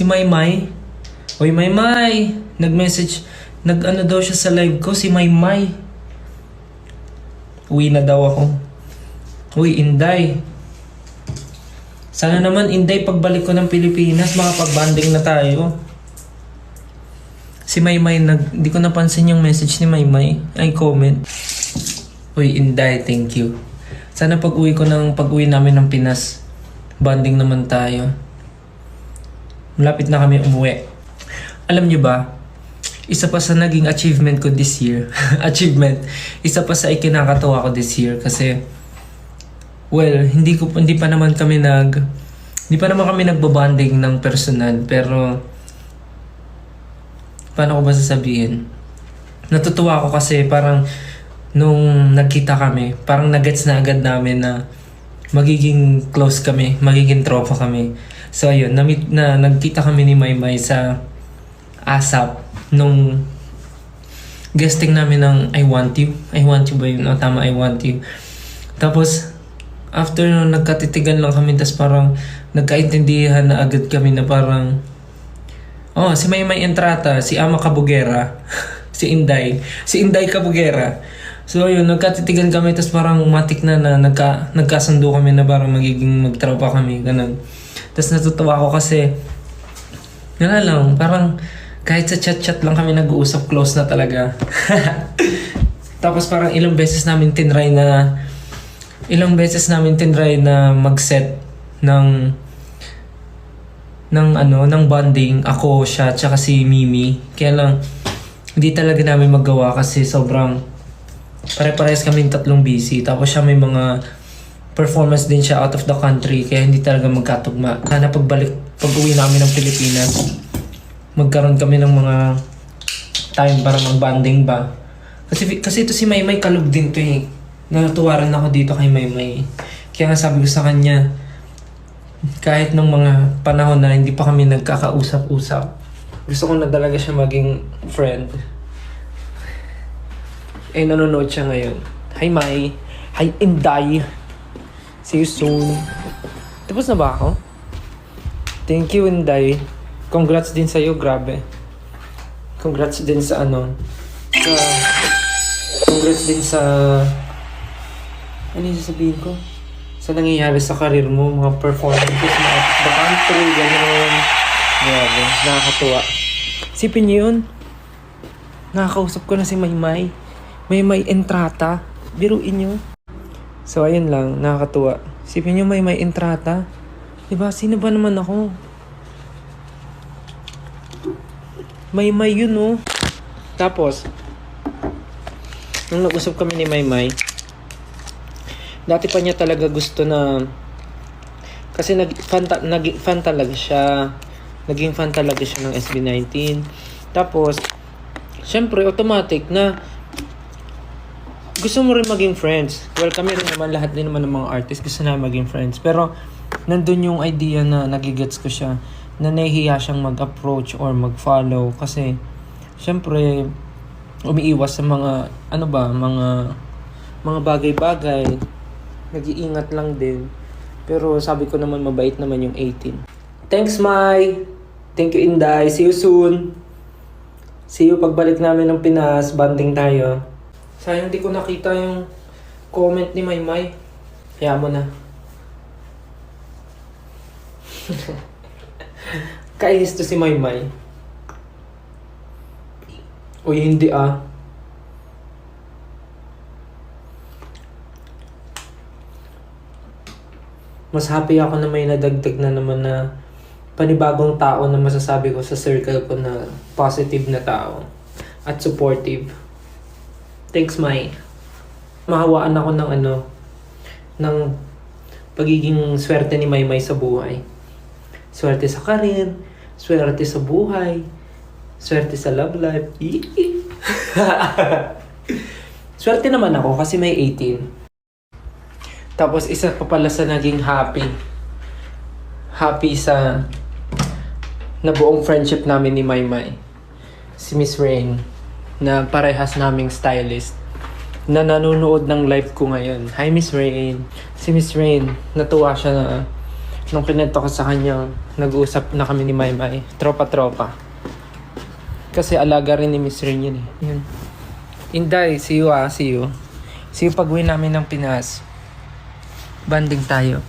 Si Maymay. Uy, Maymay. Nag-message. Nag-ano daw siya sa live ko. Si Maymay. Uwi na daw ako. Uy, Inday. Sana naman, Inday, pagbalik ko ng Pilipinas, makapag-banding na tayo. Si Maymay, nag, di ko napansin yung message ni Maymay. Ay, comment. Uy, Inday, thank you. Sana pag uwi ko ng pag uwi namin ng Pinas, banding naman tayo. Malapit na kami umuwi. Alam niyo ba, isa pa sa naging achievement ko this year, achievement, isa pa sa ikinakatawa ko this year kasi, well, hindi ko hindi pa naman kami nag, hindi pa naman kami nagbabanding ng personal, pero, paano ko ba sasabihin? Natutuwa ako kasi parang, nung nagkita kami, parang nagets na agad namin na magiging close kami, magiging tropa kami. So ayun, na, na nagkita kami ni Maymay sa ASAP nung guesting namin ng I Want You. I Want You ba yun? O tama, I Want You. Tapos, after nung nagkatitigan lang kami, tapos parang nagkaintindihan na agad kami na parang Oh, si Maymay Entrata, si Ama Kabugera, si Inday, si Inday Kabugera. So ayun, nagkatitigan kami tapos parang matik na na nagka, nagkasundo kami na parang magiging magtropa kami, ganun. Tapos natutuwa ako kasi, wala lang, parang kahit sa chat-chat lang kami nag-uusap, close na talaga. tapos parang ilang beses namin tinry na, ilang beses namin tinry na mag-set ng ng ano, ng bonding, ako, siya, tsaka si Mimi. Kaya lang, hindi talaga namin magawa kasi sobrang pare-parehas kami tatlong busy. Tapos siya may mga performance din siya out of the country kaya hindi talaga magkatugma. Sana pagbalik, pag uwi namin ng Pilipinas, magkaroon kami ng mga time para mag-bonding ba. Kasi, kasi ito si Maymay kalug din to eh. Natuwa rin ako dito kay Maymay. Kaya nga sabi ko sa kanya, kahit nung mga panahon na hindi pa kami nagkakausap-usap, gusto ko na talaga siya maging friend. Eh, nanonood siya ngayon. Hi, Mai. Hi, Inday. See you soon. Tapos na ba ako? Thank you, Inday. Congrats din sa'yo, grabe. Congrats din sa ano. Sa... Congrats din sa... Ano yung sasabihin ko? Sa nangyayari sa karir mo, mga performances mo out the country, gano'n. Grabe, nakakatuwa. Sipin niyo yun. Nakakausap ko na si Maymay. Maymay Entrata. Biruin niyo. So, ayun lang, nakakatuwa. Sipin niyo Maymay Entrata. Diba, sino ba naman ako? Maymay yun, oh. Tapos, nung nag-usap kami ni Maymay, dati pa niya talaga gusto na kasi nag fan, ta- nag fan talaga siya naging fan talaga siya ng SB19 tapos syempre automatic na gusto mo rin maging friends well kami rin naman lahat din naman ng mga artist gusto na maging friends pero nandun yung idea na nagigets ko siya na nahihiya siyang mag-approach or mag-follow kasi syempre umiiwas sa mga ano ba mga mga bagay-bagay nag-iingat lang din. Pero sabi ko naman mabait naman yung 18. Thanks, Mai! Thank you, Inday. See you soon! See you pagbalik namin ng Pinas. Banding tayo. Sayang di ko nakita yung comment ni Maymay. Kaya mo na. Kainis to si Maymay. Uy, hindi ah. mas happy ako na may nadagdag na naman na panibagong tao na masasabi ko sa circle ko na positive na tao at supportive. Thanks, Mai. Mahawaan ako ng ano, ng pagiging swerte ni Maymay sa buhay. Swerte sa karir, swerte sa buhay, swerte sa love life. Swerte naman ako kasi may 18. Tapos isa pa pala sa naging happy. Happy sa nabuong friendship namin ni Maymay. Si Miss Rain na parehas naming stylist na nanonood ng live ko ngayon. Hi Miss Rain. Si Miss Rain, natuwa siya na Nung kinento ko sa kanya, nag-uusap na kami ni Maymay. Tropa-tropa. Kasi alaga rin ni Miss Rin yun eh. Yun. Inday, see you ah, see you. See you pag namin ng Pinas. Banding tayo.